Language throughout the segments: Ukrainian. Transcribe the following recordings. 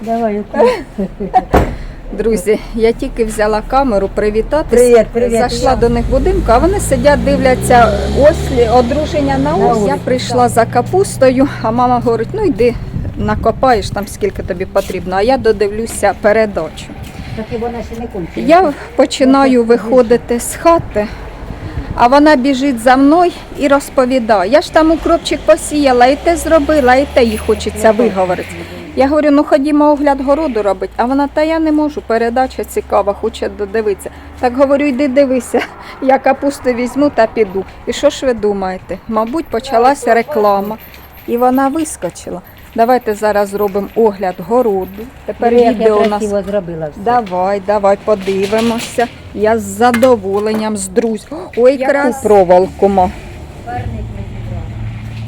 Давай, Друзі, я тільки взяла камеру привітатися. Привіт, привіт, Зайшла я. до них в будинку, а вони сидять, дивляться ослі, одруження на На ось. Я прийшла за капустою, а мама говорить, ну йди накопаєш там скільки тобі потрібно, а я додивлюся передачу. Так і вона ще не кончила. Я починаю виходити з хати, а вона біжить за мною і розповідає. Я ж там укропчик посіяла, і те зробила, і те їй хочеться виговорити. Я говорю, ну ходімо огляд городу робити. А вона, та я не можу, передача цікава, хоче додивитися. Так говорю, йди дивися, я капусту візьму та піду. І що ж ви думаєте? Мабуть, почалася реклама. І вона вискочила. Давайте зараз зробимо огляд городу. Тепер як відео я у нас красиво зробила все. Давай, давай подивимося. Я з задоволенням з друзів. Ой, Яку крас проволоку. ма.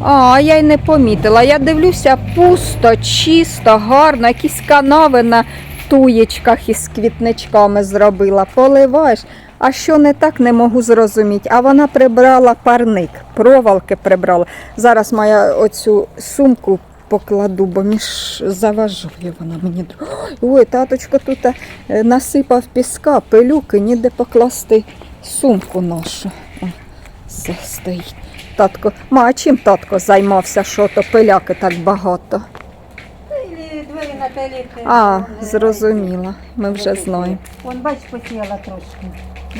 А, я й не помітила. Я дивлюся пусто, чисто, гарно, якісь канави на туєчках із квітничками зробила. Поливаєш. А що не так, не можу зрозуміти. А вона прибрала парник, проволоки прибрала. Зараз моя оцю сумку покладу, бо між заважує вона мені. Ой, таточко тут е, насипав піска, пилюки, ніде покласти сумку нашу. Все стоїть. Татко, ма, а чим татко займався, що то пиляки так багато? Двері на телі. А, зрозуміла, ми вже знаємо. Вон, бач, посіяла трошки.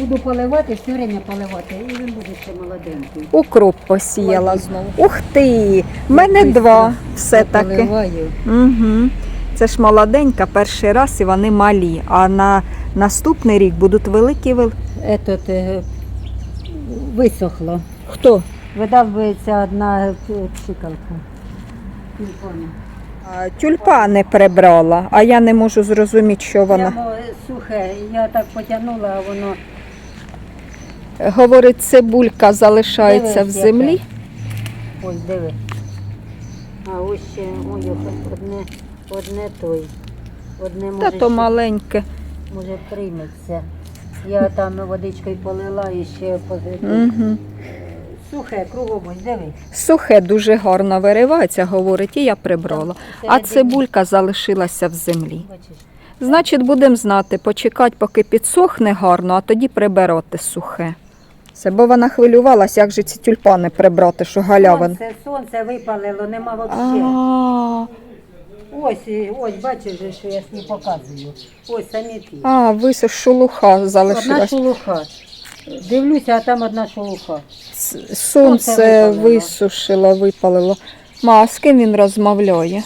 Буду поливати, все время поливати, і він буде ще молоденький. Укроп посіяла знову. Ух ти! В мене два все-таки. Поливаю. Угу. Це ж молоденька, перший раз і вони малі. А на наступний рік будуть великі вел. Этот, е, висохло. Хто? Видавлюється одна е, пшикалка. Тюльпани. А, Тюльпани прибрала, а я не можу зрозуміти, що вона. Прямо сухе, я так потягнула, а воно Говорить, цибулька залишається в Дивись, землі. Ось диви. А ось ще ой, ось одне, одне той. Одне Та може, то ще- маленьке. може прийметься. Я там водичкою полила і ще Угу. сухе, кругом ось диви. Сухе дуже гарно виривається, говорить, і я прибрала. А цибулька залишилася в землі. Бачиш, Значить, будемо знати, почекати, поки підсохне гарно, а тоді прибирати сухе. Це, бо вона хвилювалася, як же ці тюльпани прибрати, що галявин. сонце, сонце випалило, нема взагалі. Ось, і- ось, бачиш, же, що я не показую. Ось самі ті. а висох шелуха Одна залишилась. шелуха. Дивлюся, а там одна шелуха. Сонце Сонце випалило. висушило, випалило. Ма, а з ким він розмовляє?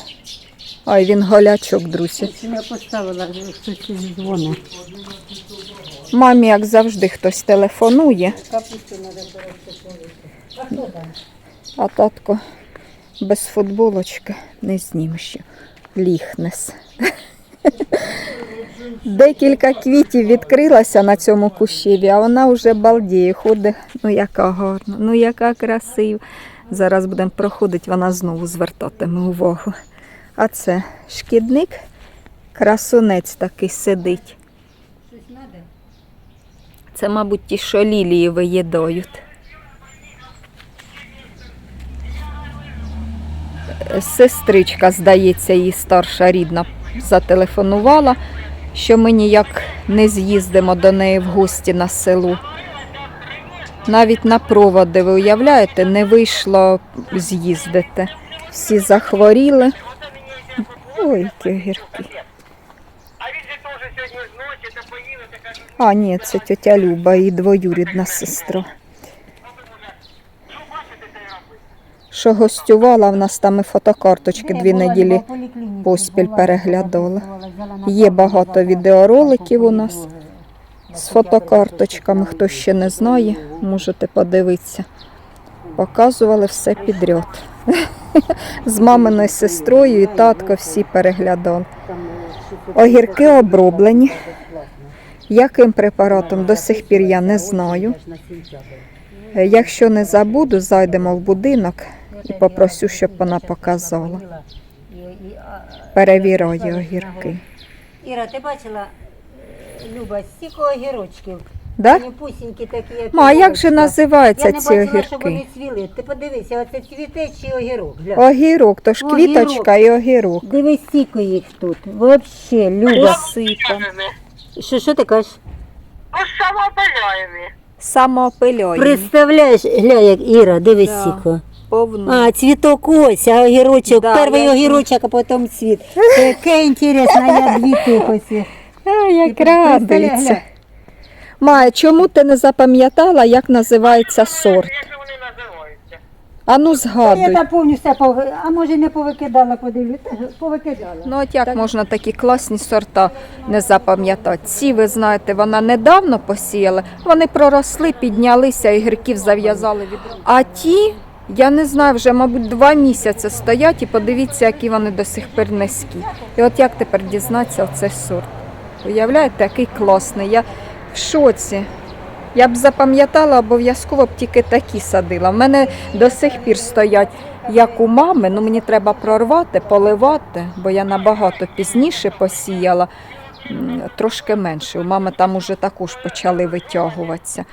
Ай, він голячок, друзі. Ось Я поставила, хтось дзвонить. Мамі, як завжди, хтось телефонує, Капусту треба. А хто там? а татко без футболочки не знімше. Ліхнес. Декілька квітів відкрилася на цьому кущеві, а вона вже балдіє, ходить. Ну яка гарна, ну яка красива. Зараз будемо проходити, вона знову звертатиме увагу. А це шкідник, красунець такий сидить. Це, мабуть, ті, що лілії виїдають. Сестричка, здається, її старша рідна зателефонувала, що ми ніяк не з'їздимо до неї в гості на село. Навіть на проводи, ви уявляєте, не вийшло з'їздити. Всі захворіли. Ой, які каже, А, ні, це тетя Люба і двоюрідна сестра. що бачите, те й робить. Що гостювала, в нас там і фотокарточки дві неділі. Поспіль переглядала. Є багато відеороликів у нас. З фотокарточками, хто ще не знає, можете подивитися. Показували все підряд. З маминою сестрою і татко всі переглядали. Там, 600 Огірки оброблені. Яким препаратом до сих пір я не знаю. Е, Якщо не забуду, зайдемо в будинок і попросю, щоб вона показала. І- і, а, огірки. Іра, ти бачила, е, Люба, стільки огірочків. Да? Пусінькі такі, як Ма, а як же називаються Я не ці бачила, щоб вони цвіли. Ти подивися, оце цвіте чи огірок. Гля. Огірок, то ж Огірок. квіточка і огірок. Дивись, скільки їх тут. Вообще, Люба. Посипа. Що, що ти кажеш? Ну, самопиляємі. Самоопильоні. Представляєш, гля, як Іра, дивись Да. сіко. Повну. А, цвіток ось, а огірочок, Да, перший я- огірочок, а потім цвіт. Яке інтересно, я дві тихосі. А, як радується. Має, чому ти не запам'ятала, як називається сорт? Як вони називаються? А ну Я згадуй. повністю, пов- а може не повикидала, подивлюся, повикидала. Ну от як можна такі класні сорта не запам'ятати? Ці, ви знаєте, вона недавно посіяла, вони проросли, піднялися, і гірків зав'язали від. А ті, я не знаю, вже, мабуть, два місяці стоять і подивіться, які вони до сих пір низькі. І от як тепер дізнатися оцей сорт? Уявляєте, який класний. Я в шоці. Я б запам'ятала, обов'язково б тільки такі садила. В мене до сих пір стоять як у мами, ну мені треба прорвати, поливати, бо я набагато пізніше посіяла, трошки менше. У мами там уже також почали витягуватися.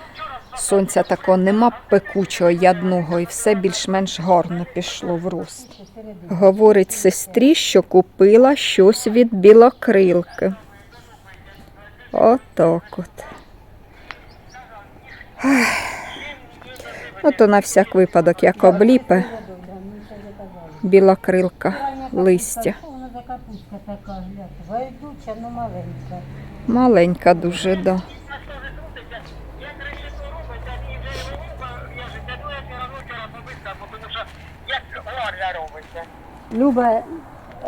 Сонця такого нема пекучого, ядного, і все більш-менш гарно пішло в рост. Говорить сестрі, що купила щось від білокрилки. Отак от. То на всяк випадок, як обліпе білокрилка листя. Маленька дуже, да. Як решето робиться, і вже вилука в'яжеться, ну я все одно вчора побискав, тому що як ларля робиться. Люба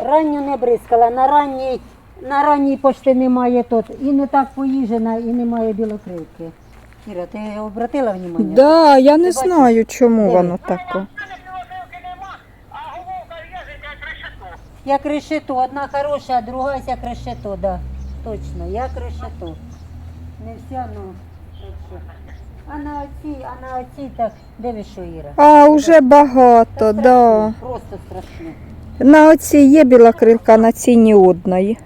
ранню не бризкала, на ранній, на ранній пошти немає тут. І не так поїжена, і немає білокрилки. Іра, ти обратила внимание? Да, я не знаю, чому воно таке. Як решето. Одна хороша, а друга як решето, да. Точно, як решето. Не вся, ну. так. А на оцій, а на оцій так, дивись, що Іра. А, уже багато, Та да. Просто страшно. На оцій є білокрилка, а на цій ні одної.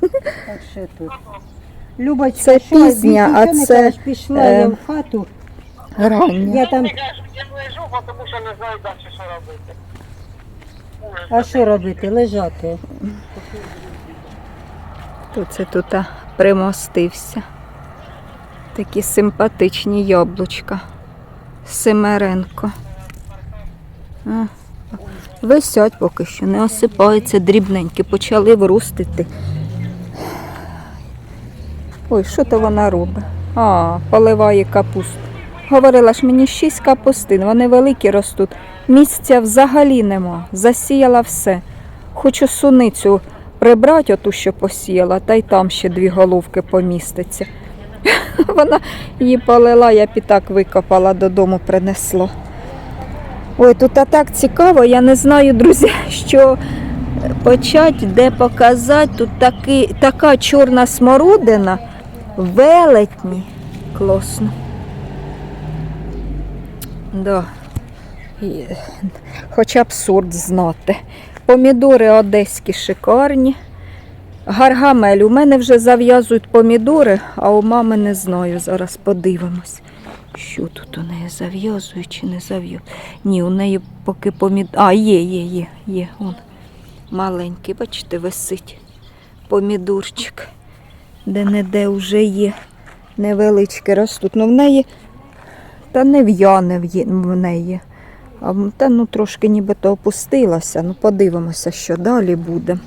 Так що тут. Любочка, Це що, пізня, а це, кажеш? Пішла я е, в хату. Рання. Я там, Я ж я лежу, бо тому що не знаю далі, що робити. а що робити? Лежати. Тут це тут а, примостився. Такі симпатичні яблучка. Семеренко. А, Висять поки що, не осипаються дрібненькі, почали виростити. Ой, що то вона робить? А, поливає капусту. Говорила ж мені шість капустин, вони великі ростуть. Місця взагалі нема. Засіяла все. Хочу суницю прибрати, оту, що посіяла, та й там ще дві головки поміститься. Вона її полила, я пітак викопала, додому принесла. Ой, тут а так цікаво, я не знаю, друзі, що почати, де показати. Тут таки, така чорна смородина, велетні. Класно. Да. Хоча б сорт знати. Помідори одеські шикарні. Гаргамель. У мене вже зав'язують помідори, а у мами не знаю. Зараз подивимось. Що тут у неї зав'язують чи не зав'язують? Ні, у неї поки помідор. А, є, є, є, є. Он. Маленький, бачите, висить помідорчик. Де-не-де вже є. Невеличкі ростуть. Ну в неї та не в'яне в неї. А та ну трошки нібито опустилася. Ну подивимося, що далі буде.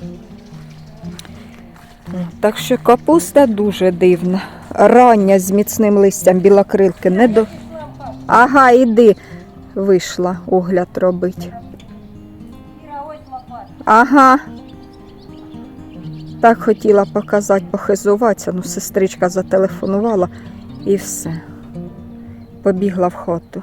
Так що капуста дуже дивна. Рання з міцним листям білокрилки не до. Ага, іди. Вийшла огляд робить. Ага. Так хотіла показати, похизуватися, ну сестричка зателефонувала і все. Побігла в хату.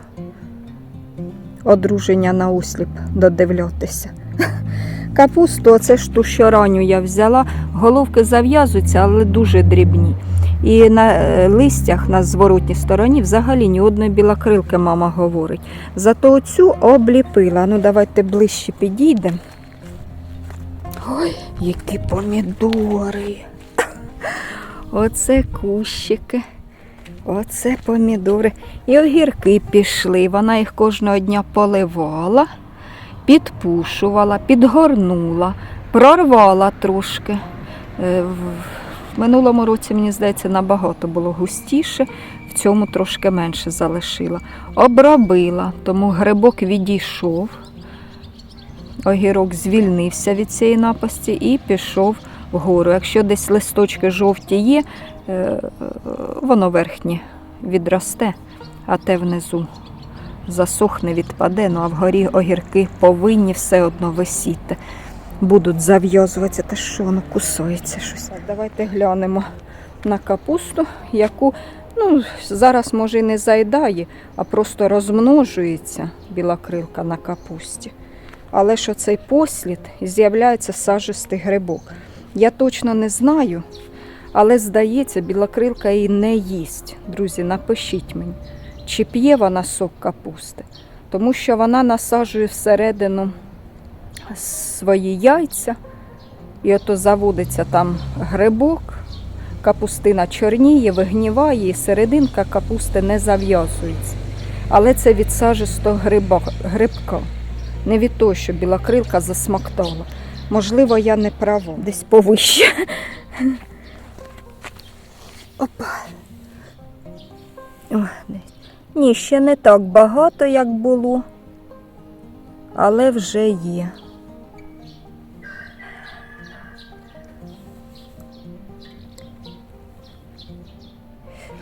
Одруження на усліп додивлятися. Капусту, оце ж ту, що ранню я взяла. Головки зав'язуються, але дуже дрібні. І на е, листях на зворотній стороні взагалі ні одної білокрилки, мама говорить. Зато оцю обліпила. Ну, давайте ближче підійдемо. Ой, які помідори. Оце кущики. Оце помідори. І огірки пішли. Вона їх кожного дня поливала, підпушувала, підгорнула, прорвала трошки. Минулому році, мені здається, набагато було густіше, в цьому трошки менше залишила. Обробила, тому грибок відійшов. Огірок звільнився від цієї напасті і пішов вгору. Якщо десь листочки жовті є, е, воно верхнє відросте, а те внизу засохне, відпаде, ну а вгорі огірки повинні все одно висіти. Будуть зав'язуватися, та що воно кусається щось. Так, давайте глянемо на капусту, яку ну, зараз може і не заїдає, а просто розмножується білокрилка на капусті. Але що цей послід з'являється сажистий грибок. Я точно не знаю, але здається, білокрилка її не їсть. Друзі, напишіть мені, чи п'є вона сок капусти, тому що вона насаджує всередину свої яйця, і ото заводиться там грибок, капустина чорніє, вигніває, і серединка капусти не зав'язується. Але це від сажистого гриба, грибка, не від того, що білокрилка засмоктала. Можливо, я не права, десь повище. Опа. Ні, ще не так багато, як було, але вже є.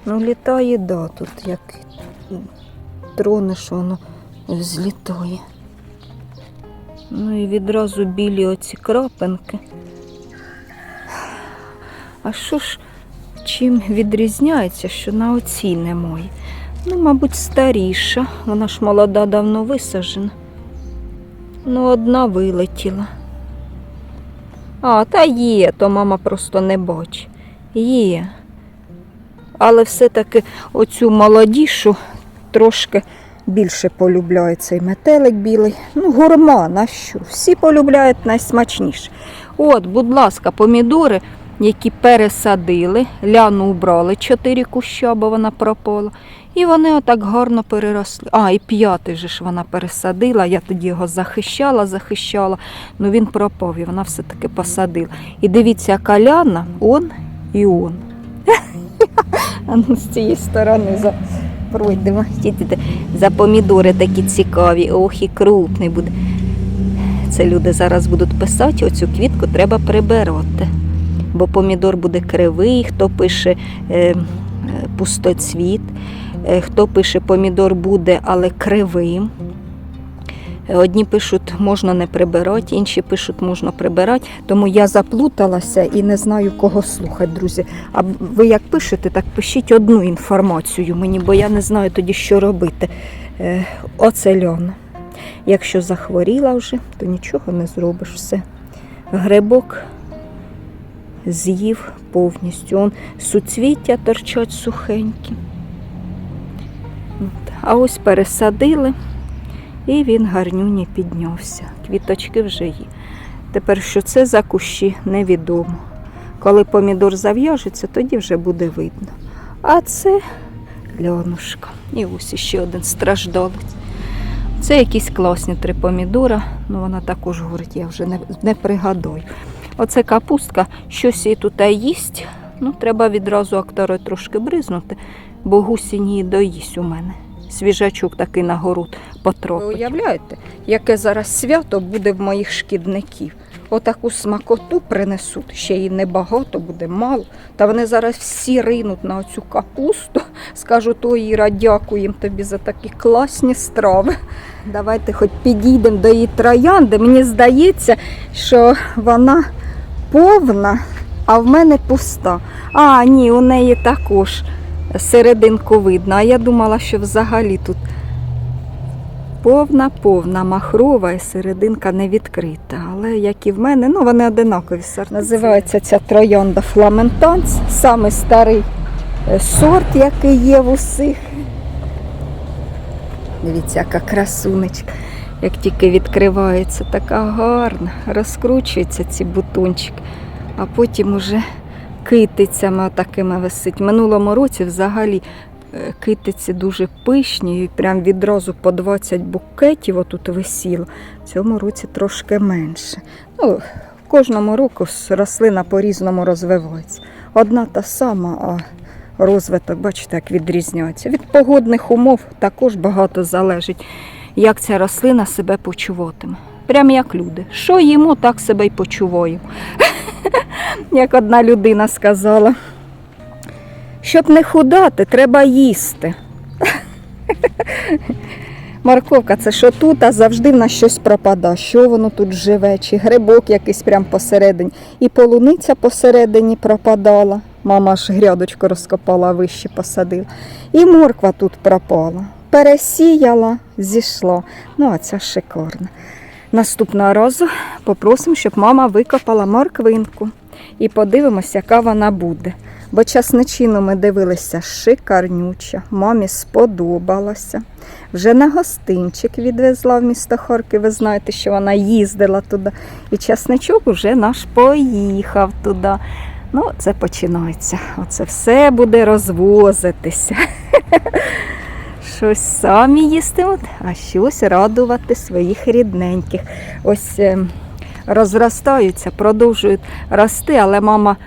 Ну, літає, да, тут як тронеш, воно злітає. Ну і відразу білі оці крапинки. А що ж чим відрізняється, що на оцій немає? Ну, мабуть, старіша. Вона ж молода давно висаджена. Ну, одна вилетіла. А, та є, то мама просто не бачить. Є. Але все-таки оцю молодішу трошки більше полюбляє цей метелик білий. Ну, гурман, а що? Всі полюбляють найсмачніше. От, будь ласка, помідори, які пересадили, ляну убрали чотири куща, бо вона пропала. І вони отак гарно переросли. А, і п'ятий же ж вона пересадила. Я тоді його захищала, захищала. Ну він пропав, і вона все-таки посадила. І дивіться, яка ляна, он і он. А ну з цієї сторони за... пройдемо. За помідори такі цікаві. Ох, і крупний буде. Це люди зараз будуть писати, оцю квітку треба прибирати. Бо помідор буде кривий, хто пише е, е, пустоцвіт, е, хто пише помідор буде, але кривим. Е, Одні пишуть, можна не прибирати, інші пишуть, можна прибирати. Тому я заплуталася і не знаю, кого слухати, друзі. А ви як пишете, так пишіть одну інформацію мені, бо я не знаю тоді, що робити. Е, Оце льон. Якщо захворіла вже, то нічого не зробиш все. Грибок з'їв повністю. Он суцвіття торчать сухенькі. А ось пересадили. І він гарнюні піднявся. Квіточки вже є. Тепер, що це за кущі, невідомо. Коли помідор зав'яжеться, тоді вже буде видно. А це льонушка. І ось ще один страждалець. Це якісь класні три помідора, ну вона також говорить, я вже не, не пригадую. Оце капустка, щось її тут їсть. Ну, треба відразу актори трошки бризнути, бо гусінь її доїсть у мене. Свіжачок такий на город потрапить. Ви уявляєте, яке зараз свято буде в моїх шкідників? Отаку смакоту принесуть, ще її небагато, буде мало. Та вони зараз всі ринуть на оцю капусту. Скажуть, ой, Іра, дякуємо тобі за такі класні страви. Давайте хоч підійдемо до її троянди. Мені здається, що вона повна, а в мене пуста. А, ні, у неї також серединку видно. А я думала, що взагалі тут повна, повна махрова і серединка не відкрита. Але як і в мене, ну вони одинакові сорти. Називається ця троянда фламентанс, саме старий е, сорт, який є в усіх. Дивіться, яка красунечка. Як тільки відкривається, така гарна, розкручуються ці бутончики, а потім уже китицями отакими висить. Минулому році взагалі е, китиці дуже пишні, і прям відразу по 20 букетів отут висіло. В цьому році трошки менше. Ну, кожному року рослина по-різному розвивається. Одна та сама, а розвиток, бачите, як відрізняється. Від погодних умов також багато залежить, як ця рослина себе почуватиме. Прям як люди. Що їмо, так себе й почуваємо. Як одна людина сказала. Щоб не худати, треба їсти. Морковка, це що тут, а завжди в нас щось пропадає. Що воно тут живе, чи грибок якийсь прям посередині. І полуниця посередині пропадала. Мама ж грядочку розкопала, вище посадила. І морква тут пропала. Пересіяла, зійшла. Ну, а ця шикарна. Наступного разу попросимо, щоб мама викопала морквинку. І подивимося, яка вона буде. Бо часничину ми дивилися шикарнюча, мамі сподобалося. Вже на гостинчик відвезла в місто Хорки. Ви знаєте, що вона їздила туди. І часничок уже наш поїхав туди. Ну, це починається. Оце все буде розвозитися. Щось самі їстимуть, а щось радувати своїх рідненьких. Ось ем, розростаються, продовжують рости, але мама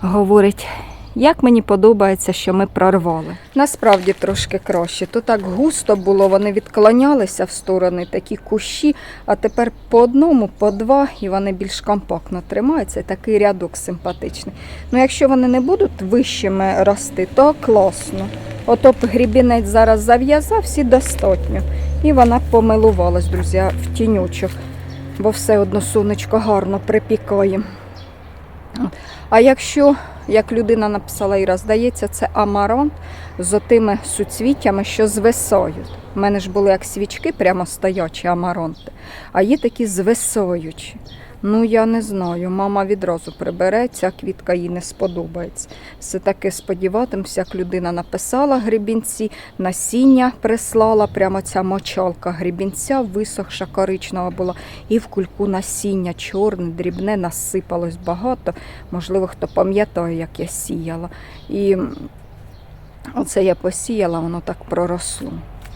говорить, як мені подобається, що ми прорвали. Насправді трошки краще. То так густо було, вони відклонялися в сторони, такі кущі, а тепер по одному, по два, і вони більш компактно тримаються. Такий рядок симпатичний. Ну, якщо вони не будуть вищими рости, то класно. Ото грібінець зараз зав'язав, всі достатньо. І вона помилувалась, друзі, в тінючок, бо все одно сонечко гарно припікає. А якщо, як людина написала Іра, здається, це амарант з отими суцвіттями, що звисають. У мене ж були як свічки, прямо стоячі амаранти, а є такі звисаючі. Ну, я не знаю. Мама відразу прибере, ця квітка їй не сподобається. Все таки сподіватимся, як людина написала грібінці, насіння прислала, прямо ця мочалка грібінця, висохша коричнева була, і в кульку насіння чорне, дрібне, насипалось багато. Можливо, хто пам'ятає, як я сіяла. І оце я посіяла, воно так проросло.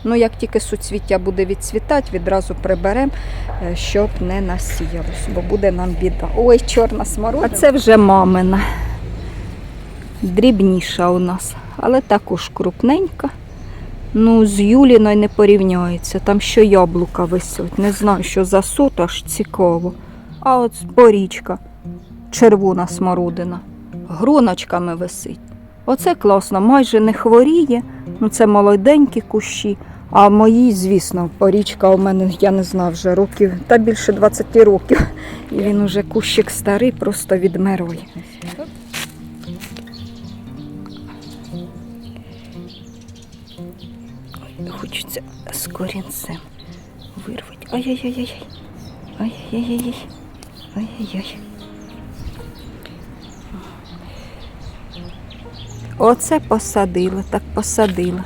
Ну, як тільки суцвіття буде відцвітати, відразу приберемо, е, щоб не насіялось, бо буде нам біда. Ой, чорна смородина. А це вже мамина. Дрібніша у нас, але також крупненька. Ну, з Юліною не порівняється. Там що яблука висять. Не знаю, що за сот, аж цікаво. А от порічка, червона смородина, гроночками висить. Оце класно, майже не хворіє. Ну, це молоденькі кущі. А мої, звісно, порічка у мене, я не знаю, вже років, та більше 20 років. І він уже кущик старий, просто відмирує. Хочеться з корінцем вирвати. Ай-яй-яй-яй. Ай-яй-яй-яй. Ай-яй-яй. Оце посадила, так посадила.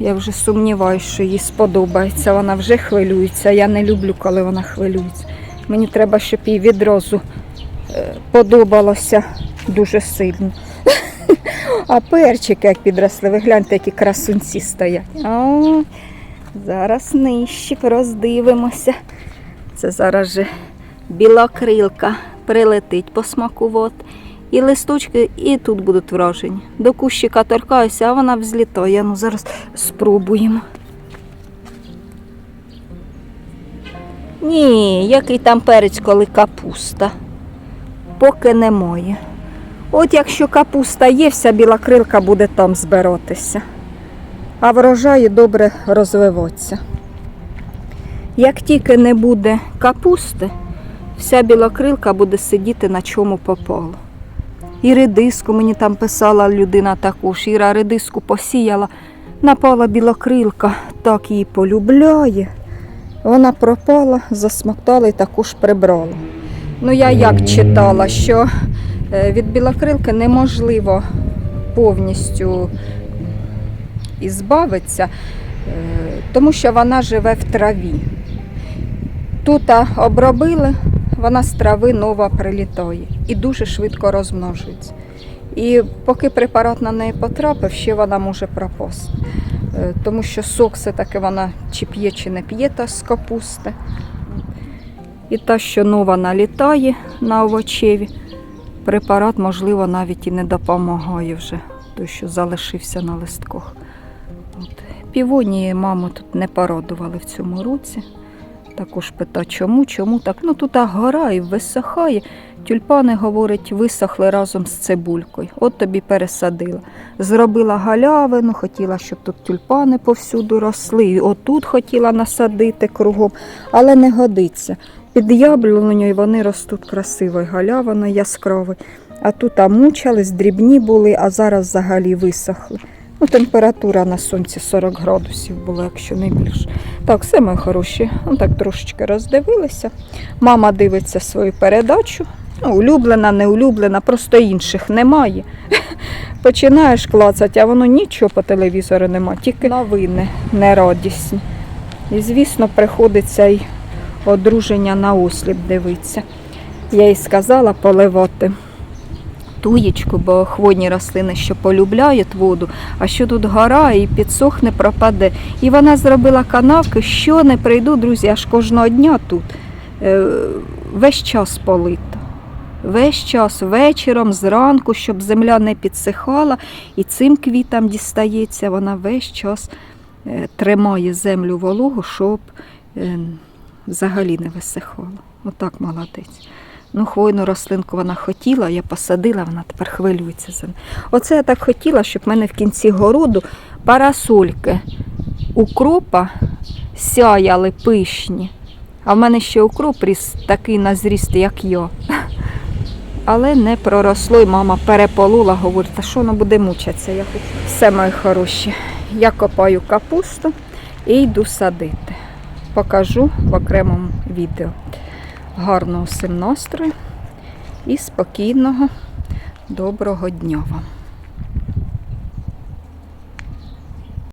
Я вже сумніваюся, що їй сподобається. Вона вже хвилюється. Я не люблю, коли вона хвилюється. Мені треба, щоб їй відразу е, подобалося дуже сильно. А перчики, як підросли, ви гляньте, які красунці стоять. О, зараз нижче роздивимося. Це зараз же білокрилка прилетить посмакувати. І листочки, і тут будуть вражені. До кущика торкаюся, а вона взлітає. Ну зараз спробуємо. Ні, який там перець, коли капуста. Поки немає. От якщо капуста є, вся біла крилка буде там збиратися. А врожаї добре розвиватися. Як тільки не буде капусти, вся білокрилка буде сидіти на чому попало. І редиску мені там писала людина також. Іра редиску посіяла, напала білокрилка, так її полюбляє. Вона пропала, засмоктала і також прибрала. Ну, я як читала, що е, від білокрилки неможливо повністю ізбавитися, е, тому що вона живе в траві. Тут обробили, вона з трави нова прилітає і дуже швидко розмножується. І поки препарат на неї потрапив, ще вона може пропасти. Е, Тому що сок все-таки вона чи п'є, чи не п'є та з капусти. І та, що нова налітає на овочеві, препарат, можливо, навіть і не допомагає вже, той, що залишився на листках. Півонії маму тут не порадували в цьому році. Також пита, чому, чому так? Ну тут гора і висихає. Тюльпани, говорить, висохли разом з цибулькою. От тобі пересадила. Зробила галявину, хотіла, щоб тут тюльпани повсюду росли. І отут хотіла насадити кругом, але не годиться. Під яблунею вони ростуть красивою, галявиною яскравою. А тут а мучались, дрібні були, а зараз взагалі висохли. Ну, температура на сонці 40 градусів була, якщо не більше. Так, все мої хороші. Ну, так трошечки роздивилися. Мама дивиться свою передачу. Ну, улюблена, не улюблена, просто інших немає. Починаєш клацати, а воно нічого по телевізору нема, тільки новини нерадісні. І, звісно, приходиться й одруження на осліп дивитися. Я їй сказала поливати туєчку, бо хвойні рослини, що полюбляють воду, а що тут гора і підсохне, пропаде. І вона зробила канавки, що не прийду, друзі, аж кожного дня тут. Е, Весь час полита. Весь час вечором, зранку, щоб земля не підсихала, і цим квітам дістається, вона весь час е, тримає землю вологу, щоб е, взагалі не висихала. Отак молодець. Ну, хвойну рослинку вона хотіла, я посадила, вона тепер хвилюється за. Оце я так хотіла, щоб в мене в кінці городу парасольки укропа сяяли пишні. А в мене ще укроп ріс такий на зріст, як я. Але не проросло, і мама переполола, говорить, та що воно буде мучатися. Я хочу. Все, мої хороші. Я копаю капусту і йду садити. Покажу в окремому відео. Гарного всім настрою і спокійного, доброго дня вам.